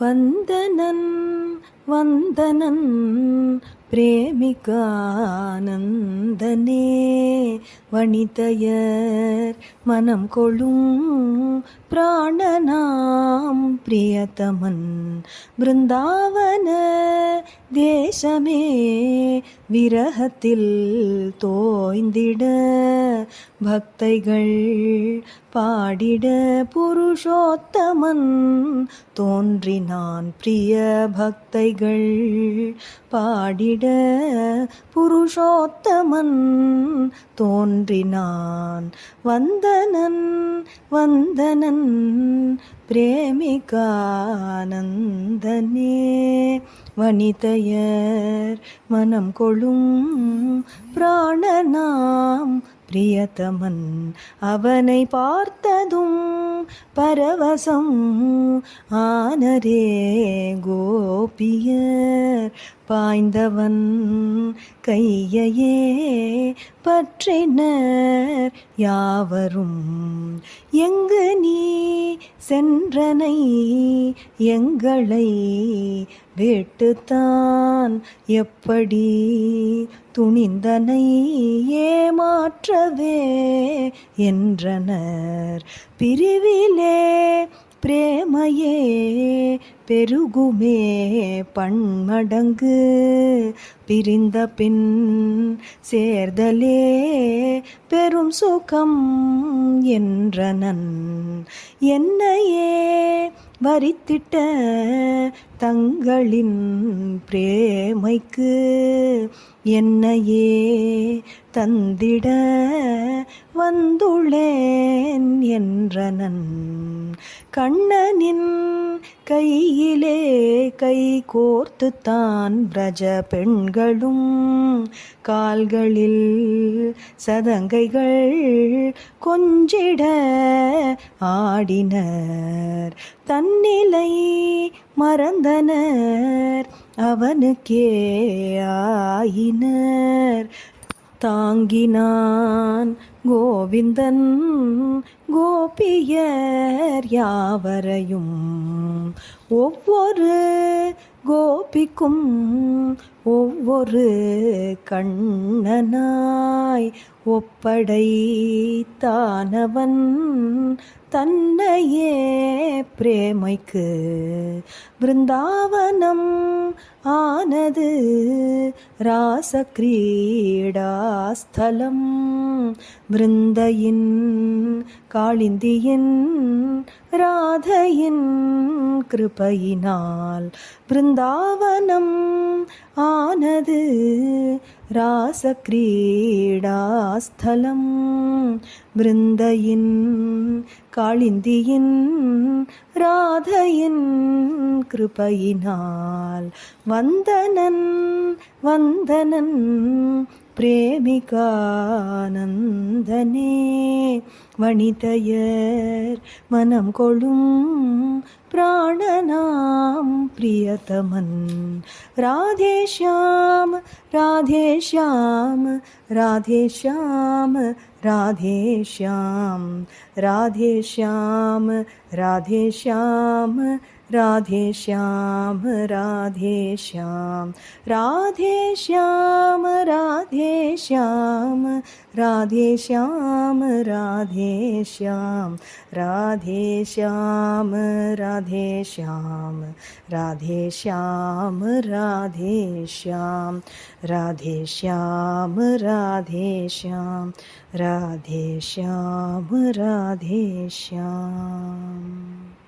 வந்தனன் வந்தனன் பிரேமிகானந்தனே வனிதையர் மனம் கொழும் பிராணனாம் பிரியதமன் பிருந்தாவன தேசமே விரகத்தில் தோய்ந்திட பக்தைகள் பாடிட புருஷோத்தமன் தோன்றினான் பிரிய பக்தைகள் பாடிட விட புருஷோத்தமன் தோன்றினான். வந்தனன் வந்தனன் பிரேமிகானந்தனே. வனிதையர் மனம் கொளும் பிராணனாம் பிரியதமன். அவனை பார்த்ததும் பரவசம் ஆனரே கோபியர். பாய்ந்தவன் கையையே பற்றினர் யாவரும். எங்கு நீ சென்றனை? எங்களை வேட்டுத்தான் எப்படி துணிந்தனை ஏமாற்றவே என்றனர். பிரிவிலே பிரேமையே பெருகுமே பன்மடங்கு. பிரிந்த பின் சேர்தலே பெரும் சுகம் என்றனன். என்னையே வரித்திட்ட தங்களின் பிரேமைக்கு என்னையே தந்திட வந்துள்ளேன் என்றனன் கண்ணனின் கையிலே கை கோர்த்து தான் பிரஜ பெண்களும். கால்களில் சதங்கைகள் கொஞ்சிட ஆடினர். தன்னிலை மறந்தனர் அவனுக்கே ஆயினர். தாங்கினான். கோவிந்தன் கோபியர் யாவரையும் ஒவ்வொரு கோபிக்கும் ஒவ்வொரு கண்ணனாய் ஒப்படைத்தானவன் தன்னையே பிரேமைக்கு பிருந்தாவனம் ஆனது ராசக்ரீடாஸ்தலம். பிருந்தையின் காளிந்தியின் ராதையின் கிருபையினால் பிருந்தாவனம் ராசக்ரீடாஸ்தலம். பிருந்தையின் காளிந்தியின் ராதையின் கிருபையினால் வந்தனன் வந்தனன் பிரேமிகானந்தனே வணிதையர் மனம் கொழும் பிராணனாம் பிரியதமன். ராதேஷாம் ராதேஷாம் ராதேஷாம் राधे श्याम राधे श्याम राधे श्याम राधे श्याम राधे श्याम राधे श्याम राधे श्याम राधे श्याम राधे श्याम राधे श्याम राधे श्याम राधे श्याम राधे श्याम राधे श्याम राधे श्याम राधे श्याम राधे श्याम।